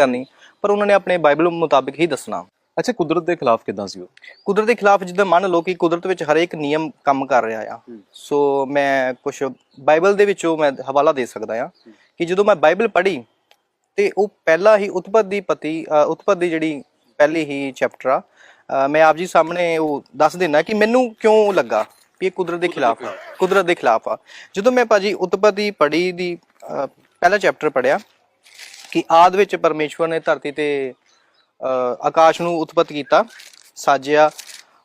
ਕਰਨੀ ਪਰ ਉਹਨਾਂ ਨੇ ਆਪਣੇ ਬਾਈਬਲ ਮੁਤਾਬਿਕ ਹੀ ਦੱਸਣਾ। ਅੱਛਾ ਕੁਦਰਤ ਦੇ ਖਿਲਾਫ ਕਿਦਾਂ ਸੀ ਉਹ? ਕੁਦਰਤ ਦੇ ਖਿਲਾਫ ਜਿੱਦਾਂ ਮੰਨ ਲਓ ਕਿ ਕੁਦਰਤ ਵਿੱਚ ਹਰੇਕ ਨਿਯਮ ਕੰਮ ਕਰ ਰਿਹਾ ਆ। ਸੋ ਮੈਂ ਕੁਝ ਬਾਈਬਲ ਦੇ ਵਿੱਚੋਂ ਮੈਂ ਹਵਾਲਾ ਦੇ ਸਕਦਾ ਆ ਕਿ ਜਦੋਂ ਮੈਂ ਬਾਈਬਲ ਪੜ੍ਹੀ ਤੇ ਉਹ ਪਹਿਲਾ ਹੀ ਉਤਪਤ ਦੀ ਪਤੀ ਉਤਪਤ ਦੀ ਜਿਹੜੀ ਪਹਿਲੀ ਹੀ ਚੈਪਟਰ ਆ ਮੈਂ ਆਪ ਜੀ ਸਾਹਮਣੇ ਉਹ ਦੱਸ ਦਿੰਦਾ ਕਿ ਮੈਨੂੰ ਕਿਉਂ ਲੱਗਾ ਵੀ ਇਹ ਕੁਦਰਤ ਦੇ ਖਿਲਾਫ ਆ ਕੁਦਰਤ ਦੇ ਖਿਲਾਫ ਆ। ਜਦੋਂ ਮੈਂ ਭਾਜੀ ਉਤਪਤ ਦੀ ਪੜ੍ਹੀ ਦੀ ਪਹਿਲਾ ਚੈਪਟਰ ਪੜਿਆ ਕਿ ਆਦ ਵਿੱਚ ਪਰਮੇਸ਼ਵਰ ਨੇ ਧਰਤੀ ਤੇ ਆਕਾਸ਼ ਨੂੰ ਉਤਪਤ ਕੀਤਾ ਸਾਜਿਆ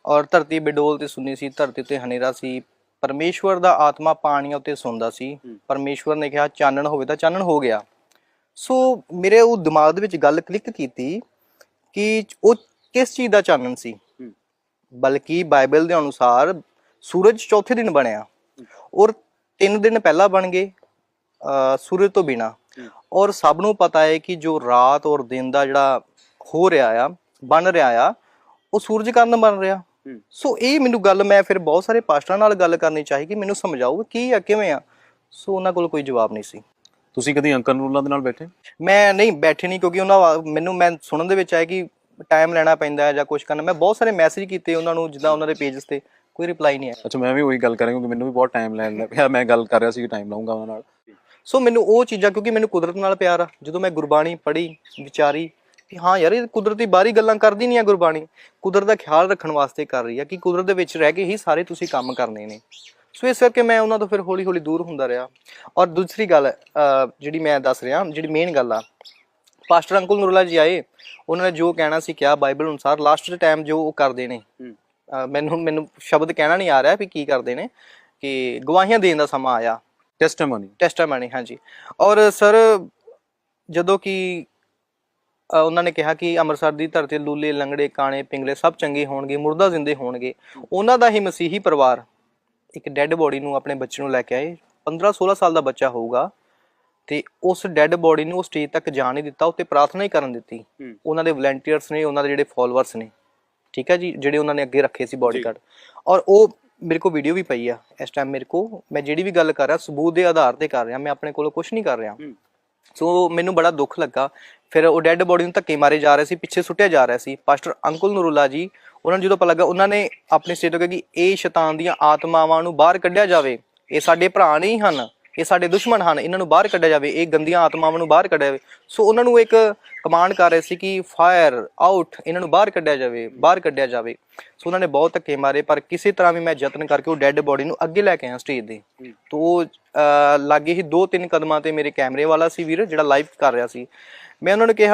ਔਰ ਧਰਤੀ ਬਿਡੋਲ ਤੇ ਸੁੰਨੀ ਸੀ ਧਰਤੀ ਤੇ ਹਨੇਰਾ ਸੀ। ਪਰਮੇਸ਼ਵਰ ਦਾ ਆਤਮਾ ਪਾਣੀਆਂ ਉੱਤੇ ਸੌਂਦਾ ਸੀ। ਪਰਮੇਸ਼ਵਰ ਨੇ ਕਿਹਾ ਚਾਨਣ ਹੋਵੇ ਤਾਂ ਚਾਨਣ ਹੋ ਗਿਆ। ਸੋ ਮੇਰੇ ਉਹ ਦਿਮਾਗ ਦੇ ਵਿੱਚ ਗੱਲ ਕਲਿੱਕ ਕੀਤੀ ਕਿ ਉਹ ਕਿਸ ਚੀਜ਼ ਦਾ ਚਾਨਣ ਸੀ। ਬਲਕਿ ਬਾਈਬਲ ਦੇ ਅਨੁਸਾਰ ਸੂਰਜ ਚੌਥੇ ਦਿਨ ਬਣਿਆ ਔਰ ਤਿੰਨ ਦਿਨ ਪਹਿਲਾਂ ਬਣ ਗਏ ਸੂਰਜ ਤੋਂ ਬਿਨਾ। ਔਰ ਸਭ ਨੂੰ ਪਤਾ ਹੈ ਕਿ ਜੋ ਰਾਤ ਔਰ ਦਿਨ ਦਾ ਜਿਹੜਾ ਹੋ ਰਿਹਾ ਆ ਬਣ ਰਿਹਾ ਆ ਉਹ ਸੂਰਜ ਕਾਰਨ ਬਣ ਰਿਹਾ। ਸੋ ਇਹ ਮੈਨੂੰ ਗੱਲ ਮੈਂ ਫਿਰ ਬਹੁਤ ਸਾਰੇ ਪਾਸਟਰਾਂ ਨਾਲ ਗੱਲ ਕਰਨੀ ਚਾਹੀ ਕਿ ਮੈਨੂੰ ਸਮਝਾਓ ਕੀ ਆ ਕਿਵੇਂ ਆ। ਸੋ ਉਹਨਾਂ ਕੋਲ ਕੋਈ ਜਵਾਬ ਨਹੀਂ ਸੀ। ਤੁਸੀਂ ਕਦੀ ਅੰਕਲ ਨੂਰਲਾ ਦੇ ਨਾਲ ਬੈਠੇ? ਮੈਂ ਨਹੀਂ ਬੈਠੇ ਨਹੀਂ ਕਿਉਂਕਿ ਉਹਨਾਂ ਮੈਨੂੰ ਮੈਂ ਸੁਣਨ ਦੇ ਵਿੱਚ ਆਇਆ ਕਿ ਟਾਈਮ ਲੈਣਾ ਪੈਂਦਾ ਹੈ ਜਾਂ ਕੁਝ ਕਰਨਾ। ਮੈਂ ਬਹੁਤ ਸਾਰੇ ਮੈਸੇਜ ਕੀਤੇ ਉਹਨਾਂ ਨੂੰ ਜਿੱਦਾਂ ਉਹਨਾਂ ਦੇ ਪੇਜਸ ਤੇ ਕੋਈ ਰਿਪਲਾਈ ਨਹੀਂ ਆਇਆ। ਅੱਛਾ ਮੈਂ ਵੀ ਉਹੀ ਗੱਲ ਕਰ ਰਿਹਾ ਕਿਉਂਕਿ ਮੈਨੂੰ ਵੀ ਬਹੁਤ ਟਾਈਮ ਲੈਣ ਲੱਗ ਪਿਆ। ਮੈਂ ਗੱਲ ਕਰ ਰਿਹਾ ਸੀ ਕਿ ਟਾਈਮ ਲਾਉਂਗਾ ਉਹਨਾਂ ਨਾਲ। ਸੋ ਮੈਨੂੰ ਉਹ ਚੀਜ਼ਾਂ ਕਿਉਂਕਿ ਮੈਨੂੰ ਕੁਦਰਤ ਨਾਲ ਪਿਆਰ ਆ। ਜਦੋਂ ਮੈਂ ਗੁਰਬਾਣੀ ਪੜ੍ਹੀ ਵਿਚਾਰੀ ਕਿ ਹਾਂ ਯਾਰ ਇਹ ਕੁਦਰਤੀ ਬਾਹਰੀ ਗੱਲਾਂ ਕਰਦੀ ਨਹੀਂ ਆ ਗੁਰਬਾਣੀ। ਕੁਦਰਤ ਦਾ ਖਿਆਲ ਰੱਖਣ ਵਾਸਤੇ ਕਰ ਰਹੀ ਆ ਕਿ ਕੁਦਰਤ ਦੇ ਵਿੱਚ ਰਹਿ ਕੇ ਹੀ ਸਾਰੇ ਤੁਸੀਂ ਕੰਮ ਕਰਨੇ ਨੇ। ਸੋ ਇਸ ਕਰਕੇ ਮੈਂ ਉਹਨਾਂ ਤੋਂ ਫਿਰ ਹੌਲੀ ਹੌਲੀ ਦੂਰ ਹੁੰਦਾ ਰਿਹਾ। ਔਰ ਦੂਸਰੀ ਗੱਲ ਜਿਹੜੀ ਮੈਂ ਦੱਸ ਰਿਹਾ ਜਿਹੜੀ ਮੇਨ ਗੱਲ ਆ ਪਾਸਟਰ ਅੰਕਲ ਨੂਰਲਾ ਜੀ ਆਏ। ਉਹਨਾਂ ਨੇ ਜੋ ਕਹਿਣਾ ਸੀ ਕਿਹਾ ਬਾਈਬਲ ਅਨੁਸਾਰ ਲਾਸਟ ਦੇ ਟਾਈਮ ਜੋ ਉਹ ਕਰਦੇ ਨੇ। ਮੈਨੂੰ ਮੈਨੂੰ ਸ਼ਬਦ ਕਹਿਣਾ ਨਹੀਂ ਆ ਰਿਹਾ ਵੀ ਕੀ ਕਰਦੇ ਨੇ ਕਿ ਗਵਾਹੀਆਂ ਦੇਣ ਦਾ ਸਮਾਂ ਆਇਆ। ਟੈਸਟਮਨੀ ਟੈਸਟਾਮਨੀ ਹਾਂਜੀ। ਔਰ ਸਰ ਜਦੋਂ ਕਿ ਉਹਨਾਂ ਨੇ ਕਿਹਾ ਕਿ ਅੰਮ੍ਰਿਤਸਰ ਦੀ ਧਰਤੀ ਲੂਲੇ ਲੰਗੜੇ ਕਾਣੇ ਪਿੰਗਲੇ ਸਭ ਚੰਗੇ ਹੋਣਗੇ ਮੁਰਦਾ ਜ਼ਿੰਦੇ ਹੋਣਗੇ। ਉਹਨਾਂ ਦਾ ਹੀ ਮਸੀਹੀ ਪਰਿਵਾਰ ਇੱਕ ਡੈੱਡ ਬੋਡੀ ਨੂੰ ਆਪਣੇ ਬੱਚੇ ਨੂੰ ਲੈ ਕੇ ਆਏ। 15 16 ਸਾਲ ਦਾ ਬੱਚਾ ਹੋਊਗਾ ਤੇ ਉਸ ਡੈੱਡ ਬੋਡੀ ਨੂੰ ਉਹ ਸਟੇਜ ਤੱਕ ਜਾਣ ਨਹੀਂ ਦਿੱਤਾ ਉੱਤੇ ਪ੍ਰਾਰਥਨਾ ਹੀ ਕਰਨ ਦਿੱਤੀ। ਉਹਨਾਂ ਦੇ ਵਲੰਟੀਅਰਸ ਨੇ ਉਹਨਾਂ ਦੇ ਜਿਹੜੇ ਫਾਲੋਅਰਸ ਨੇ ਠੀਕ ਹੈ ਜੀ ਜਿਹੜੇ ਉਹਨਾਂ ਨੇ ਅੱਗੇ ਰੱਖੇ ਸੀ ਬਾਡੀਗਾਰਡ ਔਰ ਉਹ ਮੇਰੇ ਕੋਲ ਵੀਡੀਓ ਵੀ ਪਈ ਆ। ਇਸ ਟਾਈਮ ਮੇਰੇ ਕੋਲ ਮੈਂ ਜਿਹੜੀ ਵੀ ਗੱਲ ਕਰ ਰਿਹਾ ਸਬੂਤ ਦੇ ਆਧਾਰ ਤੇ ਕਰ ਰਿਹਾ। ਮੈਂ ਆਪਣੇ ਕੋਲੋਂ ਕੁਝ ਨਹੀਂ ਕਰ ਰਿਹਾ। ਹੂੰ। ਸੋ ਮੈਨੂੰ ਬੜਾ ਦੁੱਖ ਲੱਗਾ। ਫਿਰ ਉਹ ਡੈੱਡ ਬੋਡੀ ਨੂੰ ਧੱਕੇ ਮਾਰੇ ਜਾ ਰਹੇ ਸੀ ਪਿੱਛੇ ਸੁੱਟਿਆ ਜਾ ਰਿਹਾ ਸੀ। ਪਾਸਟਰ ਅੰਕੁਲ ਨੂਰੁੱਲਾ ਜੀ ਉਹਨਾਂ ਨੂੰ ਜਦੋਂ ਪਤਾ ਲੱਗਾ ਉਹਨਾਂ ਨੇ ਆਪਣੇ ਸਟੇਟ ਕਿਹਾ ਕਿ ਇਹ ਸ਼ੈਤਾਨ ਦੀਆਂ ਆਤਮਾਵਾਂ ਨੂੰ ਬਾਹਰ ਕੱਢਿਆ ਜਾਵੇ। ਇਹ ਸਾਡੇ ਭਰਾ ਨਹੀਂ ਹਨ। ਇਹ ਸਾਡੇ ਦੁਸ਼ਮਣ ਹਨ ਇਹਨਾਂ ਨੂੰ ਬਾਹਰ ਕੱਢਿਆ ਜਾਵੇ ਇਹ ਗੰਦੀਆਂ ਆਤਮਾਵਾਂ ਨੂੰ ਬਾਹਰ ਕੱਢਿਆ ਜਾਵੇ। ਸੋ ਉਹਨਾਂ ਨੂੰ ਇੱਕ ਕਮਾਂਡ ਕਰ ਰਹੇ ਸੀ ਕਿ ਫਾਇਰ ਆਊਟ ਇਹਨਾਂ ਨੂੰ ਬਾਹਰ ਕੱਢਿਆ ਜਾਵੇ ਬਾਹਰ ਕੱਢਿਆ ਜਾਵੇ। ਸੋ ਉਹਨਾਂ ਨੇ ਬਹੁਤ ਧੱਕੇ ਮਾਰੇ ਪਰ ਕਿਸੇ ਤਰ੍ਹਾਂ ਵੀ ਮੈਂ ਯਤਨ ਕਰਕੇ ਉਹ ਡੈੱਡ ਬੋਡੀ ਨੂੰ ਅੱਗੇ ਲੈ ਕੇ ਆਇਆ ਸਟੇਜ ਦੇ। ਤੋ ਉਹ ਲਾਗੇ ਹੀ ਦੋ ਤਿੰਨ ਕਦਮਾਂ ਤੇ ਮੇਰੇ ਕੈਮਰੇ ਵਾਲਾ ਸੀ ਵੀਰ ਜਿਹੜਾ ਲਾਈਵ ਕਰ ਰਿਹਾ ਸੀ। ਮੈਂ ਉਹਨਾਂ ਨੂੰ ਕਿਹਾ